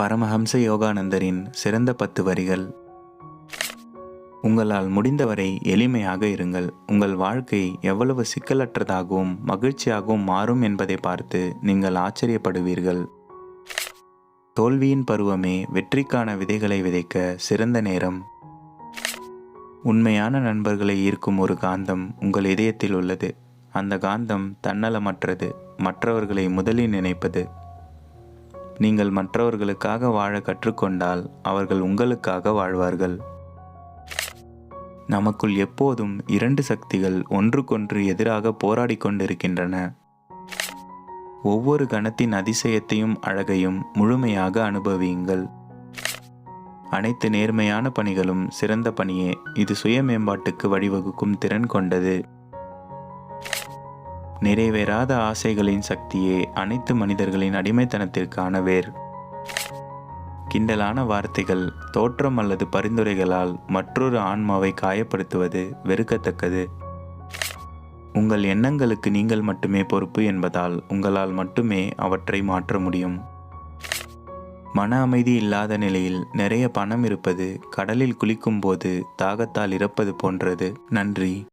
பரமஹம்ச யோகானந்தரின் சிறந்த பத்து வரிகள். உங்களால் முடிந்தவரை எளிமையாக இருங்கள். உங்கள் வாழ்க்கை எவ்வளவு சிக்கலற்றதாகவும் மகிழ்ச்சியாகவும் மாறும் என்பதை பார்த்து நீங்கள் ஆச்சரியப்படுவீர்கள். தோல்வியின் பருவமே வெற்றிக்கான விதைகளை விதைக்க சிறந்த நேரம். உண்மையான நண்பர்களை ஈர்க்கும் ஒரு காந்தம் உங்கள் இதயத்தில் உள்ளது. அந்த காந்தம் தன்னலமற்றது. மற்றவர்களை முதலில் நினைப்பது. நீங்கள் மற்றவர்களுக்காக வாழ கற்றுக்கொண்டால் அவர்கள் உங்களுக்காக வாழ்வார்கள். நமக்குள் எப்போதும் இரண்டு சக்திகள் ஒன்றுக்கொன்று எதிராக போராடி கொண்டிருக்கின்றன. ஒவ்வொரு கணத்தின் அதிசயத்தையும் அழகையும் முழுமையாக அனுபவியுங்கள். அனைத்து நேர்மையான பணிகளும் சிறந்த பணியே. இது சுய மேம்பாட்டுக்கு வழிவகுக்கும் திறன் கொண்டது. நிறைவேறாத ஆசைகளின் சக்தியே அனைத்து மனிதர்களின் அடிமைத்தனத்திற்கான வேர். கிண்டலான வார்த்தைகள் தோற்றம் அல்லது பரிந்துரைகளால் மற்றொரு ஆன்மாவை காயப்படுத்துவது வெறுக்கத்தக்கது. உங்கள் எண்ணங்களுக்கு நீங்கள் மட்டுமே பொறுப்பு என்பதால் உங்களால் மட்டுமே அவற்றை மாற்ற முடியும். மன அமைதி இல்லாத நிலையில் நிறைய பணம் இருப்பது கடலில் குளிக்கும்போது தாகத்தால் இறப்பது போன்றது. நன்றி.